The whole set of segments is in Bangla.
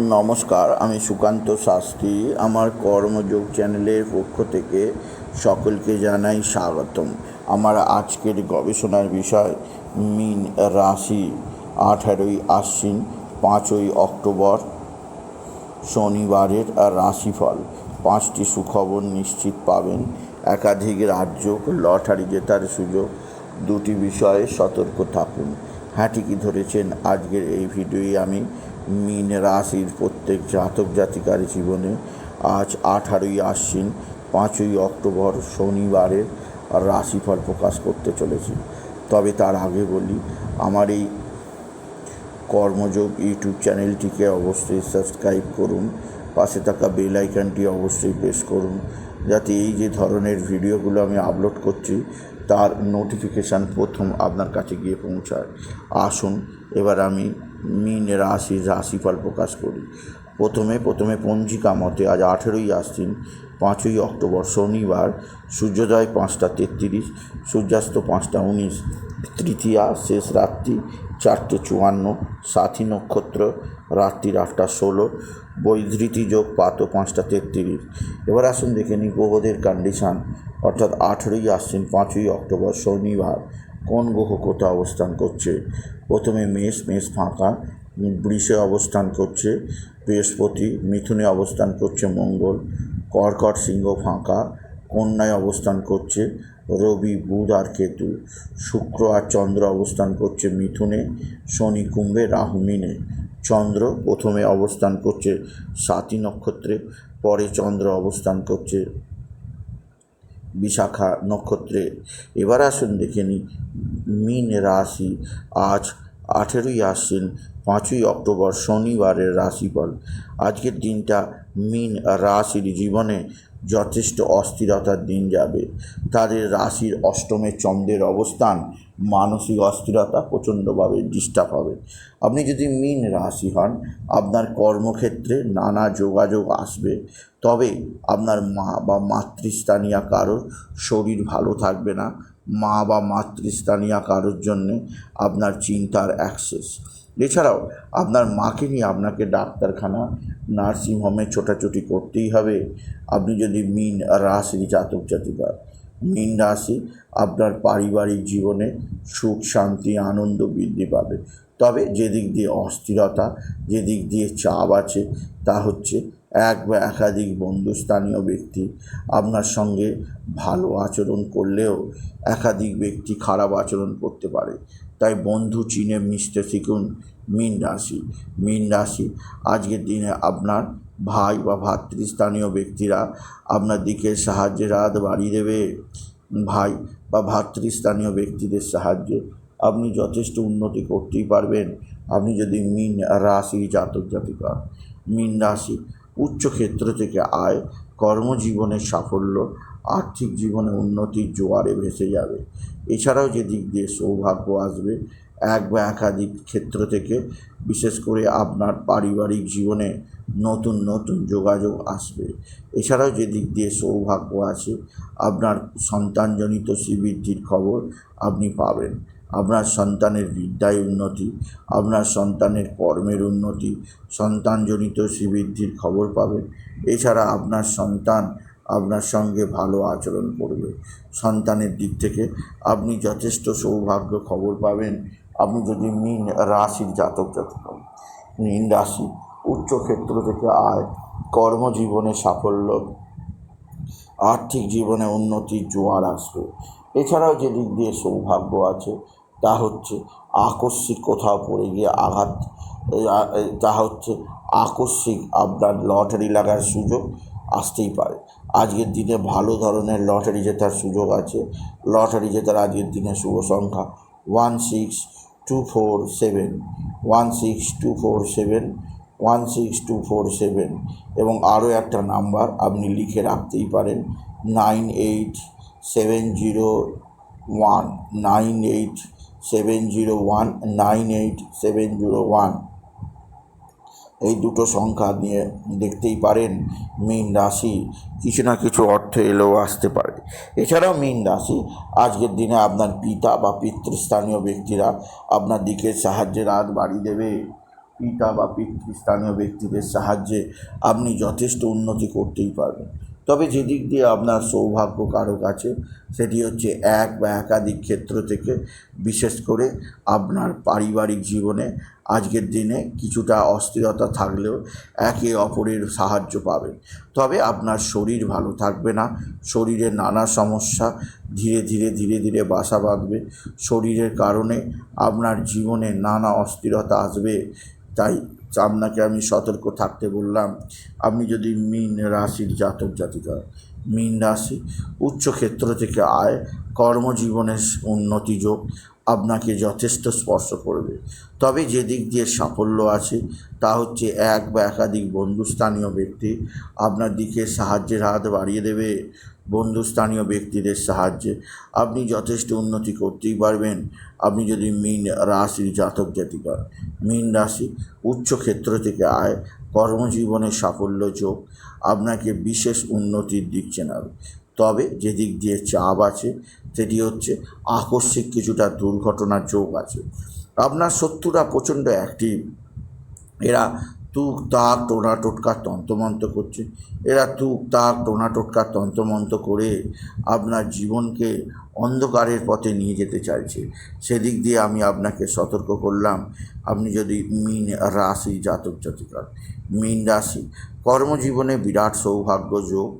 নমস্কার, আমি সুকান্ত শাস্ত্রী। আমার কর্মযোগ চ্যানেলের পক্ষ থেকে সকলকে জানাই স্বাগতম। আমার আজকের গবেষণার বিষয়, মিন রাশি, আঠারোই আশ্বিন, পাঁচই অক্টোবর শনিবারের রাশিফল। পাঁচটি সুখবর নিশ্চিত পাবেন। একাধিক রাজ্য লটারি জেতার সুযোগ। দুটি বিষয়ে সতর্ক থাকুন। হ্যাঁ ঠিকই ধরেছেন। আজকের এই ভিডিওয়ে আমি মিন রাশির প্রত্যেক জাতক জাতিকার জীবনে। আজ আঠারোই আশ্বিন, পাঁচই অক্টোবর শনিবারের রাশিফল প্রকাশ করতে চলেছি। তবে তার আগে বলি, আমার এই কর্মযোগ ইউটিউব চ্যানেলটিকে অবশ্যই সাবস্ক্রাইব করুন, পাশে থাকা বেল আইকনটি অবশ্যই প্রেস করুন, যাতে এই যে ধরনের ভিডিওগুলো আমি আপলোড করছি, তার নোটিফিকেশান প্রথম আপনার কাছে গিয়ে পৌঁছায়। আসুন, এবার আমি মিন রাশির রাশিফল প্রকাশ করি। প্রথমে প্রথমে পঞ্জিকা মতে আজ আঠেরোই আশ্বিন, পাঁচই অক্টোবর শনিবার, সূর্যোদয় পাঁচটা তেত্রিশ, সূর্যাস্ত পাঁচটা উনিশ, তৃতীয়া শেষ রাত্রি চারটে চুয়ান্ন, সাথী নক্ষত্র রাত্রির আটটা ষোলো, বৈধৃতি যোগ পাত পাঁচটা তেত্রিশ। এবার আসুন দেখে নিই গ্রহদের কন্ডিশান অর্থাৎ আঠেরোই আশ্বিন, পাঁচই অক্টোবর শনিবার। কোন গ্রহ কোথায় অবস্থান করছে? প্রথমে মেষ মেষ ফাঁকা, বৃষে অবস্থান করছে, বৃহস্পতি মিথুনে অবস্থান করছে, মঙ্গল, কর্কট সিংহ ফাঁকা, কন্যায় অবস্থান করছে, রবি, বুধ আর কেতু, শুক্র আর চন্দ্র অবস্থান করছে মিথুনে, শনি কুম্ভে, রাহু মিনে, চন্দ্র প্রথমে অবস্থান করছে সাতী নক্ষত্রে, পরে চন্দ্র অবস্থান করছে বিশাখা নক্ষত্রে। এবার আসুন, দেখে নিই। মিন রাশি আজ আঠেরোই আশ্বিন, পাঁচই অক্টোবর, শনিবারের রাশিফল। আজকের দিনটা মিন রাশির জীবনে যথেষ্ট অস্থিরতার দিন যাবে। তাদের রাশির অষ্টমে চন্দ্রের অবস্থান মানসিক অস্থিরতা প্রচণ্ডভাবে ডিস্টার্ব হবে। আপনি যদি মিন রাশি হন, আপনার কর্মক্ষেত্রে নানা যোগাযোগ আসবে। তবে আপনার মা বা মাতৃস্থানীয় কারোর শরীর ভালো থাকবে না। মা বা মাতৃস্থানীয় কারোর জন্যে আপনার চিন্তার অ্যাক্সেস এছাড়াও আপনার মাকে নিয়ে আপনাকে ডাক্তারখানা, নার্সিংহোমে ছোটাছুটি করতেই হবে। আপনি যদি মিন রাশি জাতক জাতিকা মিন রাশি আপনার পারিবারিক জীবনে সুখ, শান্তি, আনন্দ বৃদ্ধি পাবে। তবে যেদিক দিয়ে অস্থিরতা, যেদিক দিয়ে চাপ আছে, তা হচ্ছে এক বা একাধিক বন্ধুস্থানীয় ব্যক্তি আপনার সঙ্গে ভালো আচরণ করলেও একাধিক ব্যক্তি খারাপ আচরণ করতে পারে। তাই বন্ধু চিনে মিশতে শিখুন মীন রাশি। মীন রাশি আজকের দিনে আপনার ভাই বা ভাতৃস্থানীয় ব্যক্তিরা আপনার দিকে সাহায্যের হাত বাড়িয়ে দেবে। ভাই বা ভাতৃস্থানীয় ব্যক্তিদের সাহায্যে আপনি যথেষ্ট উন্নতি করতেই পারবেন। আপনি যদি মিন রাশি জাতক জাতিকা, মিন রাশি উচ্চ ক্ষেত্র থেকে আয় কর্মজীবনের সাফল্য, আর্থিক জীবনে উন্নতির জোয়ারে ভেসে যাবে। এছাড়াও যে দিক দিয়ে সৌভাগ্য আসবে এক বা একাধিক ক্ষেত্র থেকে, বিশেষ করে আপনার পারিবারিক জীবনে নতুন নতুন যোগাযোগ আসবে। এছাড়াও যে দিক দিয়ে সৌভাগ্য আছে, আপনার সন্তানজনিত শ্রীবৃদ্ধির খবর আপনি পাবেন। আপনার সন্তানের বিদ্যায় উন্নতি, আপনার সন্তানের কর্মের উন্নতি, সন্তানজনিত শ্রীবৃদ্ধির খবর পাবেন। এছাড়া আপনার সন্তান আপনার সঙ্গে ভালো আচরণ করবে। সন্তানের দিক থেকে আপনি যথেষ্ট সৌভাগ্য খবর পাবেন। আপনি যদি মিন রাশির জাতক জাতক হন, মিন রাশি উচ্চ ক্ষেত্র থেকে আয়, কর্মজীবনে সাফল্য, আর্থিক জীবনে উন্নতির জোয়ার আসবে। এছাড়াও যে দিক দিয়ে সৌভাগ্য আছে, তা হচ্ছে আকস্মিক কোথাও পড়ে গিয়ে আঘাত তা হচ্ছে আকস্মিক আপনার লটারি লাগার সুযোগ আসতেই পারে। আজকের দিনে ভালো ধরনের লটারি জেতার সুযোগ আছে। লটারি জেতার আজকের দিনে শুভ সংখ্যা one six two four seven one six two four seven one six two four seven এবং আরও একটা নাম্বার আপনি লিখে রাখতেই পারেন nine eight seven zero one nine eight seven zero one nine eight seven zero one এই দুটো সংখ্যা নিয়ে দেখতেই পারেন মীন রাশি কিছু না কিছু অর্থ এলেও আসতে পারে। এছাড়াও মীন রাশি, আজকের দিনে আপনার পিতা বা পিতৃস্থানীয় ব্যক্তিরা আপনার দিকে সাহায্যে রাত বাড়ি দেবে। পিতা বা পিতৃস্থানীয় ব্যক্তিদের সাহায্যে আপনি যথেষ্ট উন্নতি করতেই পারবেন। তবে যেদিক দিয়ে আপনার সৌভাগ্য কারক আছে, সেটি হচ্ছে এক বা একাধিক ক্ষেত্র থেকে, বিশেষ করে আপনার পারিবারিক জীবনে আজকের দিনে কিছুটা অস্থিরতা থাকলেও একে অপরের সাহায্য পাবেন। তবে আপনার শরীর ভালো থাকবে না, শরীরে নানা সমস্যা ধীরে ধীরে ধীরে ধীরে বাসা বাঁধবে, শরীরের কারণে আপনার জীবনে নানা অস্থিরতা আসবে তাই আপনাকে আমি সতর্ক থাকতে বললাম, আপনি যদি মীন রাশির জাতক জাতিকা মীন রাশি উচ্চ ক্ষেত্র থেকে আয় কর্মজীবনের উন্নতি যোগ আপনাকে যথেষ্ট স্পর্শ করবে। তবে যে দিক দিয়ে সাফল্য আছে তা হচ্ছে এক বা একাধিক বন্ধুস্থানীয় ব্যক্তি আপনার দিকে সাহায্যের হাত বাড়িয়ে দেবে। বন্ধুস্থানীয় ব্যক্তিদের সাহায্যে। আপনি যথেষ্ট উন্নতি করতেই পারবেন। আপনি যদি মীন রাশির জাতক জাতিকা মীন রাশি উচ্চ ক্ষেত্র থেকে আয়, কর্মজীবনে সাফল্য যোগ, আপনাকে বিশেষ উন্নতির দিক চেনাবে তবে যে দিক দিয়ে চাপ আছে, সেটি হচ্ছে আকস্মিক কিছুটা দুর্ঘটনার যোগ আছে। আপনার শত্রুরা প্রচণ্ড অ্যাক্টিভ এরা তুক তাক টোনা টোটকা তন্ত্রমন্ত্র করছে। এরা তুক তাক টোনা টোটকা তন্ত্রমন্ত্র করে আপনার জীবনকে অন্ধকারের পথে নিয়ে যেতে চাইছে। সেদিক দিয়ে আমি আপনাকে সতর্ক করলাম, আপনি যদি মিন রাশি জাতক জাতিকার, মিন রাশি, কর্মজীবনে বিরাট সৌভাগ্য যোগ,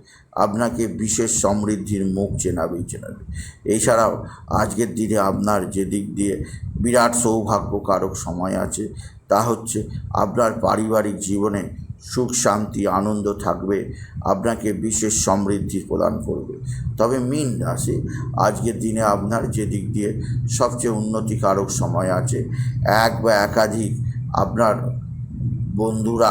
আপনাকে বিশেষ সমৃদ্ধির মুখ চেনাবেই চেনাবে। এছাড়াও, আজকের দিনে আপনার যে দিক দিয়ে বিরাট সৌভাগ্যকারক সময় আছে তা হচ্ছে আপনার পারিবারিক জীবনে সুখ, শান্তি, আনন্দ থাকবে, আপনাকে বিশেষ সমৃদ্ধি প্রদান করবে। তবে মিন রাশি, আজকের দিনে আপনার যে দিক দিয়ে সবচেয়ে উন্নতিকারক সময় আছে, এক বা একাধিক আপনার বন্ধুরা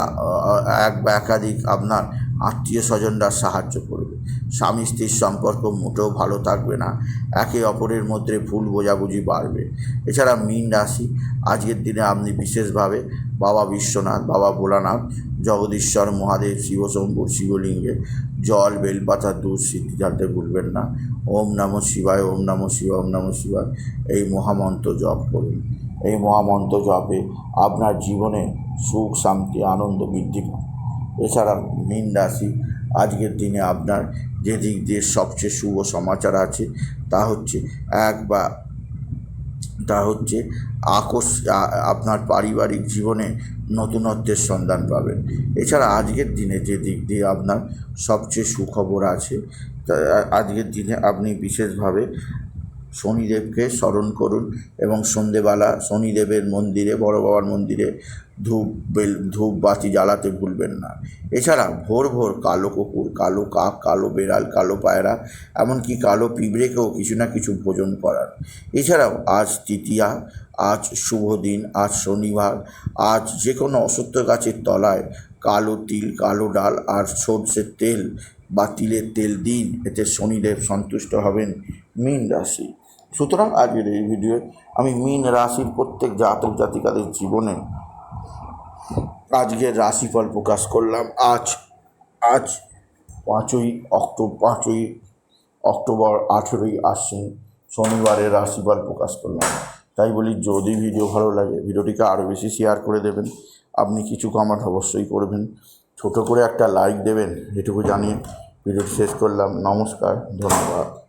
এক বা একাধিক আপনার আত্মীয় স্বজনরা সাহায্য করবে। স্বামী স্ত্রীর সম্পর্ক মোটেও ভালো থাকবে না। একে অপরের মধ্যে ভুল বোঝাবুঝি বাড়বে। এছাড়া মীন রাশি, আজকের দিনে আপনি বিশেষভাবে বাবা বিশ্বনাথ, বাবা ভোলানাথ, জগদীশ্বর, মহাদেব শিবশম্ভুর শিবলিঙ্গে জল, বেলপাতা, দুধ, সিদ্ধি জানতে ভুলবেন না। ওম নমঃ শিবায়, ওম নমঃ শিবায়, ওম নমঃ শিবায়। এই মহামন্ত্র জপ করুন। এই মহামন্ত্র জপে আপনার জীবনে সুখ, শান্তি, আনন্দ বৃদ্ধি পায়। এছাড়া মীন রাশি আজকের দিনে আপনার যে দিক দিয়ে সবচেয়ে শুভ সমাচার আছে, তা হচ্ছে এক বা তা হচ্ছে আকস আপনার পারিবারিক জীবনে নতুনত্বের সন্ধান পাবেন। এছাড়া আজকের দিনে যে দিক দিয়ে আপনার সবচেয়ে সুখবর আছে আজকের দিনে আপনি বিশেষভাবে শনিদেবকে স্মরণ করুন এবং সন্ধেবেলা শনিদেবের মন্দিরে, বড় বাবার মন্দিরে ধূপ বেল, ধূপ বাতি জ্বালাতে ভুলবেন না। এছাড়া ভোর ভোর কালো কুকুর, কালো কাক, কালো বেড়াল, কালো পায়রা, এমনকি কালো পিঁপড়েকেও কিছু না কিছু ভোজন করার এছাড়াও আজ তৃতীয়া, আজ শুভ দিন, আজ শনিবার, আজ যে কোনো অসত্য গাছের তলায় কালো তিল, কালো ডাল আর সর্ষের তেল বা তিলের তেল দিন, এতে শনিদেব সন্তুষ্ট হবেন মীন রাশি। সুতরাং আজকের এই ভিডিওয়ে আমি মীন রাশির প্রত্যেক জাতক জাতিকাদের জীবনে আজকের রাশিফল প্রকাশ করলাম। আজ আজ পাঁচই অক্টোবর পাঁচই অক্টোবর আঠেরোই আশ্বিন শনিবারের রাশিফল প্রকাশ করলাম। তাই বলি, যদি ভিডিও ভালো লাগে, ভিডিওটিকে আরও বেশি শেয়ার করে দেবেন। আপনি কিছু কমেন্ট অবশ্যই করবেন। ছোট করে একটা লাইক দেবেন, এটুকু জানিয়ে ভিডিওটি শেষ করলাম। নমস্কার, ধন্যবাদ।